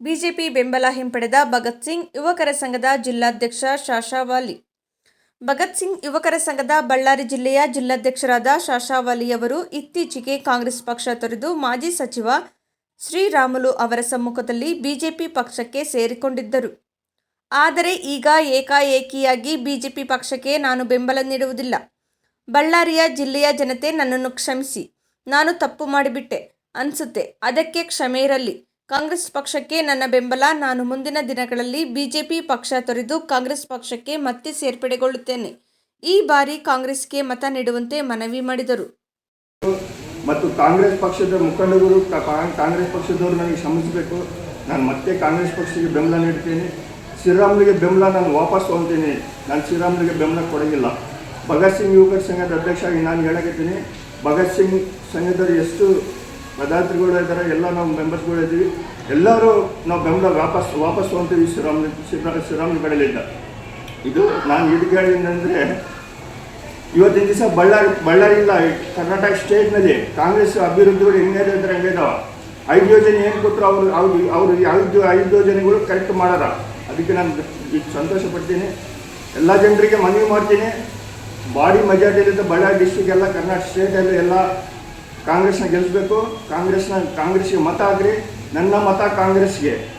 BJP ಬೆಂಬಲ ಹಿಂಪಡೆದ ಭಗತ್ ಸಿಂಗ್ ಯುವಕರ ಸಂಘದ ಜಿಲ್ಲಾಧ್ಯಕ್ಷ ಶಾಶಾವಾಲಿ. ಭಗತ್ ಸಿಂಗ್ ಯುವಕರ ಸಂಘದ ಬಳ್ಳಾರಿ ಜಿಲ್ಲೆಯ ಜಿಲ್ಲಾಧ್ಯಕ್ಷರಾದ ಶಾಶಾವಾಲಿಯವರು ಇತ್ತೀಚೆಗೆ ಕಾಂಗ್ರೆಸ್ ಪಕ್ಷ ತೊರೆದು ಮಾಜಿ ಸಚಿವ ಶ್ರೀರಾಮುಲು ಅವರ ಸಮ್ಮುಖದಲ್ಲಿ ಬಿಜೆಪಿ ಪಕ್ಷಕ್ಕೆ ಸೇರಿಕೊಂಡಿದ್ದರು. ಆದರೆ ಈಗ ಏಕಾಏಕಿಯಾಗಿ ಬಿಜೆಪಿ ಪಕ್ಷಕ್ಕೆ ನಾನು ಬೆಂಬಲ ನೀಡುವುದಿಲ್ಲ. ಬಳ್ಳಾರಿಯ ಜಿಲ್ಲೆಯ ಜನತೆ ನನ್ನನ್ನು ಕ್ಷಮಿಸಿ. ನಾನು ತಪ್ಪು ಮಾಡಿಬಿಟ್ಟೆ. ಅನ್ಸುತ್ತೆ. ಅದಕ್ಕೆ ಕ್ಷಮೆ ಇರಲಿ. ಕಾಂಗ್ರೆಸ್ ಪಕ್ಷಕ್ಕೆ ನನ್ನ ಬೆಂಬಲ. ನಾನು ಮುಂದಿನ ದಿನಗಳಲ್ಲಿ ಬಿಜೆಪಿ ಪಕ್ಷ ತೊರೆದು ಕಾಂಗ್ರೆಸ್ ಪಕ್ಷಕ್ಕೆ ಮತ್ತೆ ಸೇರ್ಪಡೆಗೊಳ್ಳುತ್ತೇನೆ. ಈ ಬಾರಿ ಕಾಂಗ್ರೆಸ್ಗೆ ಮತ ನೀಡುವಂತೆ ಮನವಿ ಮಾಡಿದರು. ಮತ್ತು ಕಾಂಗ್ರೆಸ್ ಪಕ್ಷದ ಮುಖಂಡರು ಕಾಂಗ್ರೆಸ್ ಪಕ್ಷದವರು ನನಗೆ ಶ್ರಮಿಸಬೇಕು ನಾನು ಮತ್ತೆ ಕಾಂಗ್ರೆಸ್ ಪಕ್ಷಕ್ಕೆ ಬೆಂಬಲ ನೀಡ್ತೇನೆ. ಶ್ರೀರಾಮುಲಿಗೆ ಬೆಂಬಲ ನಾನು ವಾಪಸ್ ತೊಗೊತೀನಿ ನಾನು ಶ್ರೀರಾಮುಲಿಗೆ ಬೆಂಬಲ ಕೊಡೋಂಗಿಲ್ಲ. ಭಗತ್ ಸಿಂಗ್ ಯುವಕರ ಸಂಘದ ಅಧ್ಯಕ್ಷ ನಾನು ಹೇಳಕತ್ತೀನಿ. ಭಗತ್ ಸಿಂಗ್ ಸಂಘದವರು ಎಷ್ಟು ಪದಾರ್ಥಗಳು ಇದ್ದಾರೆ ಎಲ್ಲ ನಾವು ಮೆಂಬರ್ಸ್ಗಳು ಇದ್ದೀವಿ ಎಲ್ಲರೂ ನಾವು ಬೆಂಬಲ ವಾಪಸ್ ವಾಪಸ್ ಅಂತೀವಿ ಶ್ರೀರಾಮ ಶ್ರೀರಾಮ ಶ್ರೀರಾಮ್ಲಿ ಕಡೆಯಿಂದ ಇದು ನಾನು ಇದಕ್ಕೆ ಅಂದರೆ, ಇವತ್ತಿನ ದಿವಸ ಬಳ್ಳಾರಿ ಬಳ್ಳಾರಿ ಇಲ್ಲ ಕರ್ನಾಟಕ ಸ್ಟೇಟ್ನಲ್ಲಿ ಕಾಂಗ್ರೆಸ್ ಅಭಿವೃದ್ಧಿಗಳು ಹೆಂಗೆ ಅಂದ್ರೆ ಹಂಗೆ ಇದಾವ. ಐದು ಯೋಜನೆ ಏನು ಕೊಟ್ಟರು ಅವರು, ಅವ್ರು, ಅವರು ಐದು ಐದು ಯೋಜನೆಗಳು ಕರೆಕ್ಟ್ ಮಾಡಾರ ಅದಕ್ಕೆ ನಾನು ಸಂತೋಷ ಪಡ್ತೀನಿ ಎಲ್ಲ ಜನರಿಗೆ ಮನವಿ ಮಾಡ್ತೀನಿ. ಬಾಡಿ ಮೆಜಾರಿಟಿಯಿಂದ ಬಳ್ಳಾರಿ ಡಿಸ್ಟಿಕ್ ಎಲ್ಲ, ಕರ್ನಾಟಕ ಸ್ಟೇಟಲ್ಲಿ ಎಲ್ಲ ಕಾಂಗ್ರೆಸ್ನ ಗೆಲ್ಲಿಸ್ಬೇಕು ಕಾಂಗ್ರೆಸ್ನ ಕಾಂಗ್ರೆಸ್ಗೆ ಮತ ಹಾಕ್ರಿ. ನನ್ನ ಮತ ಕಾಂಗ್ರೆಸ್ಗೆ.